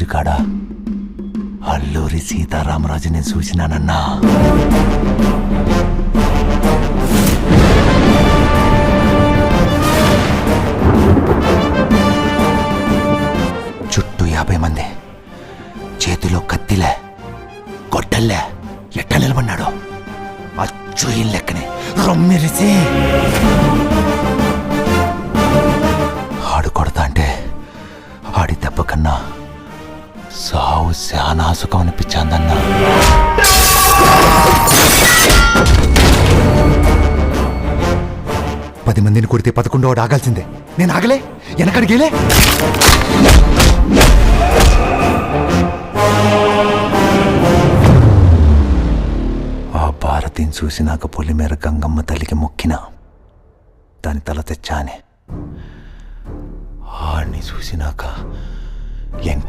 రోజు కాడ అల్లూరి సీతారామరాజుని చూసినానన్నా. చుట్టూ యాభై మంది. చేతిలో కత్తిలే గొడ్డల్లే ఎట్ట నిలబడినాడు అచ్చు ఈ లెక్కనే రొమ్మిరిసి ఆడు కొడతా అంటే ఆడి దెబ్బ కన్నా సావు శానా సుఖం అనిపించాందన్నా. పది మందిని కొడితే పదకొండో వాడు ఆగాల్సిందే. నేను ఆగలే? వెనకడిగేలే ఆ భారతిని చూసినాక పొలిమేర గంగమ్మ తల్లికి మొక్కిన. దాని తల తెచ్చానే. ఆడిని చూసినాక ఎంక